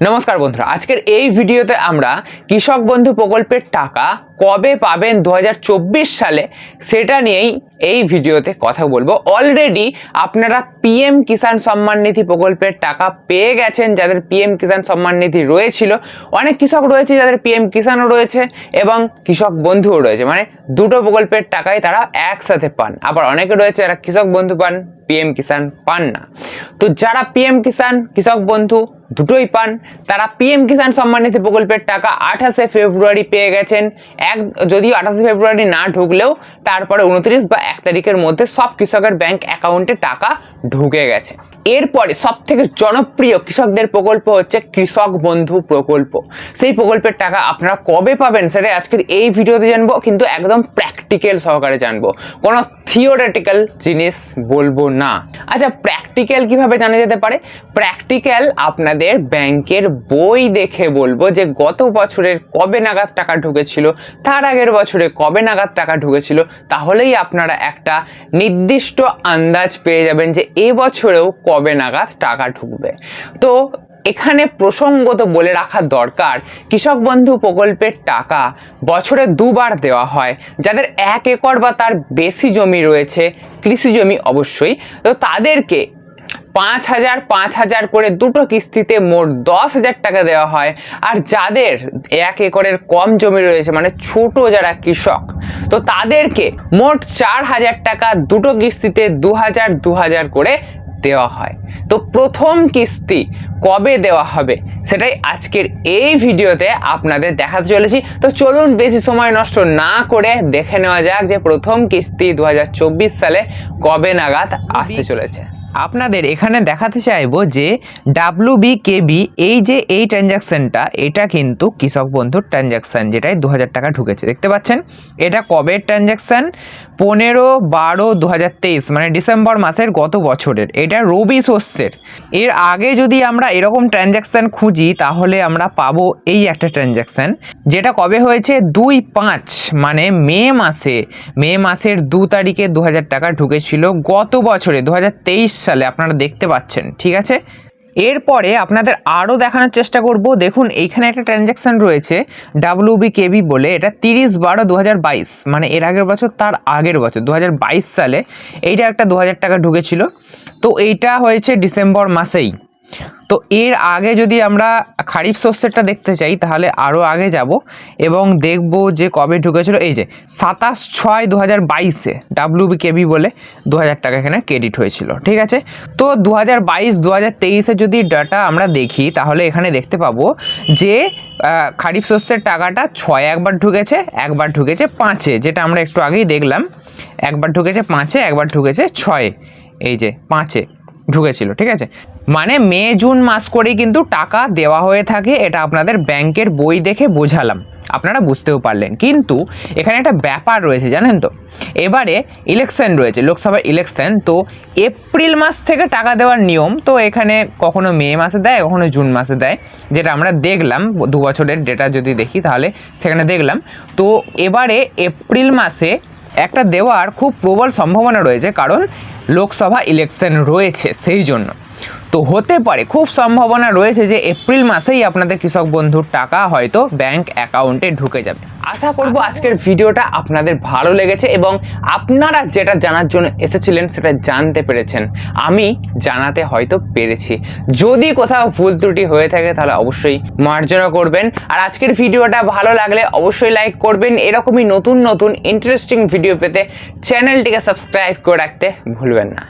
নমস্কার বন্ধুরা আজকের এই ভিডিওতে আমরা কৃষক বন্ধু প্রকল্পের টাকা কবে পাবেন দু হাজার চব্বিশ সালে, সেটা নিয়েই এই ভিডিওতে কথা বলব। অলরেডি আপনারা পিএম কিষাণ সম্মান নিধি প্রকল্পের টাকা পেয়ে গেছেন, যাদের পিএম কিষাণ সম্মান নিধি রয়েছিল। অনেক কৃষক রয়েছে, যাদের পিএম কিষাণও রয়েছে এবং কৃষক বন্ধুও রয়েছে। মানে দুটো প্রকল্পের টাকাই তারা একসাথে পান। আবার অনেকে রয়েছে যারা কৃষক বন্ধু পান পিএম কিষাণ পান না। তো যারা পিএম কিষাণ কৃষক বন্ধু দুটোই পান, তারা পিএম কিষাণ সম্মান নিধি প্রকল্পের টাকা আঠাশে ফেব্রুয়ারি পেয়ে গেছেন। এক যদিও আঠাশে ফেব্রুয়ারি না ঢুকলেও তারপরে উনত্রিশ বা এক তারিখের মধ্যে সব কৃষকের ব্যাংক অ্যাকাউন্টে টাকা ঢুকে গেছে। এরপরে সব থেকে জনপ্রিয় কৃষকদের প্রকল্প হচ্ছে কৃষক বন্ধু প্রকল্প। সেই প্রকল্পের টাকা আপনারা কবে পাবেন সেটা আজকের এই ভিডিওতে জানব, কিন্তু একদম প্র্যাকটিক্যাল সহকারে জানব। কোনো থিওরেটিক্যাল জিনিস বলব না। আচ্ছা প্র্যাকটিক্যাল কীভাবে জানা যেতে পারে? প্র্যাকটিক্যাল আপনাদের ব্যাংকের বই দেখে বলব যে গত বছরের কবে নাগাদ টাকা ঢুকেছিল, তার আগের বছরে কবে নাগাদ টাকা ঢুকেছিল, তাহলেই আপনারা একটা নির্দিষ্ট আন্দাজ পেয়ে যাবেন যে এবছরেও কবে নাগাদ টাকা ঢুকবে? তো এখানে প্রসঙ্গত বলে রাখা দরকার, কৃষক বন্ধু প্রকল্পের টাকা বছরে দুবার দেওয়া হয়। যাদের এক একর বা তার বেশি জমি রয়েছে, কৃষি জমি অবশ্যই, তো তাদেরকে পাঁচ হাজার পাঁচ হাজার করে দুটো কিস্তিতে মোট দশ হাজার টাকা দেওয়া হয়। আর যাদের এক একরের কম জমি রয়েছে মানে ছোট যারা কৃষক, তো তাদেরকে মোট চার হাজার টাকা দুটো কিস্তিতে দু হাজার দু হাজার করে দেওয়া হয়। তো প্রথম কিস্তি কবে দেওয়া হবে সেটাই আজকের এই ভিডিওতে আপনাদের দেখাতে চলেছি। তো চলুন বেশি সময় নষ্ট না করে দেখে নেওয়া যাক যে প্রথম কিস্তি দু হাজার চব্বিশ সালে কবে নাগাদ আসতে চলেছে। আপনাদের এখানে দেখাতে চাইব যে ডাব্লু বি কেবি এই যে এই ট্রানজ্যাকশানটা এটা কিন্তু কৃষক বন্ধুর ট্রানজ্যাকশান যেটাই দু হাজার টাকা ঢুকেছে। দেখতে পাচ্ছেন? এটা কবে ট্রানজ্যাকশান পনেরো, বারো দু হাজার তেইশ মানে ডিসেম্বর মাসের গত বছরের, এটা রবি শস্যের। এর আগে যদি আমরা এরকম ট্রানজ্যাকশান খুঁজি, তাহলে আমরা পাবো এই একটা ট্রানজ্যাকশান, যেটা কবে হয়েছে? দুই পাঁচ মানে মে মাসে। মে মাসের দু তারিখে দু হাজার টাকা ঢুকেছিল গত বছরে দু হাজার তেইশ সালে, আপনারা দেখতে পাচ্ছেন, ঠিক আছে? এরপরে আপনাদের আরও দেখানোর চেষ্টা করব। দেখুন, এইখানে একটা ট্রানজ্যাকশান রয়েছে ডাব্লিউ বি কেবি বলে। এটা তিরিশ বারো দু মানে এর আগের বছর, তার আগের বছর দু হাজার বাইশ সালে। এইটা একটা দু হাজার টাকা ঢুকেছিল। তো এইটা হয়েছে ডিসেম্বর মাসেই। তো এর আগে যদি আমরা খারিফ শস্যেরটা দেখতে চাই তাহলে আরও আগে যাব এবং দেখব যে কবে ঢুকেছিল। এই যে সাতাশ ছয় দু হাজার বাইশে ডাব্লিউবি কেবি বলে দু হাজার টাকা এখানে ক্রেডিট হয়েছিল, ঠিক আছে? তো দু হাজার বাইশ দু হাজার তেইশে যদি ডাটা আমরা দেখি, তাহলে এখানে দেখতে পাবো যে খারিফ শস্যের টাকাটা ছয় একবার ঢুকেছে একবার ঢুকেছে পাঁচে, যেটা আমরা একটু আগেই দেখলাম। একবার ঢুকেছে পাঁচে, একবার ঢুকেছে ছয়ে, এই যে পাঁচে। ঢুকেছিল, ঠিক আছে? মানে মে, জুন মাস করেই কিন্তু টাকা দেওয়া হয়ে থাকে, এটা আপনাদের ব্যাংকের বই দেখে বোঝালাম। আপনারা বুঝতেও পারলেন। কিন্তু এখানে একটা ব্যাপার রয়েছে, জানেন তো? এবারে ইলেকশন রয়েছে লোকসভা ইলেকশন তো এপ্রিল মাস থেকে টাকা দেওয়ার নিয়ম, তো এখানে কখনো মে মাসে দেয়, কখনো জুন মাসে দেয়, যেটা আমরা দেখলাম, দু বছরের ডেটা যদি দেখি, তাহলে সেখানে দেখলাম। তো এবারে এপ্রিল মাসে একটা দেওয়ার খুব প্রবল সম্ভাবনা রয়েছে, কারণ লোকসভা ইলেকশন রয়েছে সেই জন্য। তো হতে পারে, খুব সম্ভাবনা রয়েছে যে এপ্রিল মাসেই আপনাদের কৃষক বন্ধুর টাকা হয়তো ব্যাংক অ্যাকাউন্টে ঢুকে যাবে। আশা করব আজকের ভিডিওটা আপনাদের ভালো লেগেছে এবং আপনারা যেটা জানার জন্য এসেছিলেন সেটা জানতে পেরেছেন। আমি জানাতে হয়তো পেরেছি। যদি কোথাও ভুল ত্রুটি হয়ে থাকে তাহলে অবশ্যই মার্জনা করবেন। আর আজকের ভিডিওটা ভালো লাগলে অবশ্যই লাইক করবেন। এরকমই নতুন নতুন ইন্টারেস্টিং ভিডিও পেতে চ্যানেলটিকে সাবস্ক্রাইব করে রাখতে ভুলবেন না।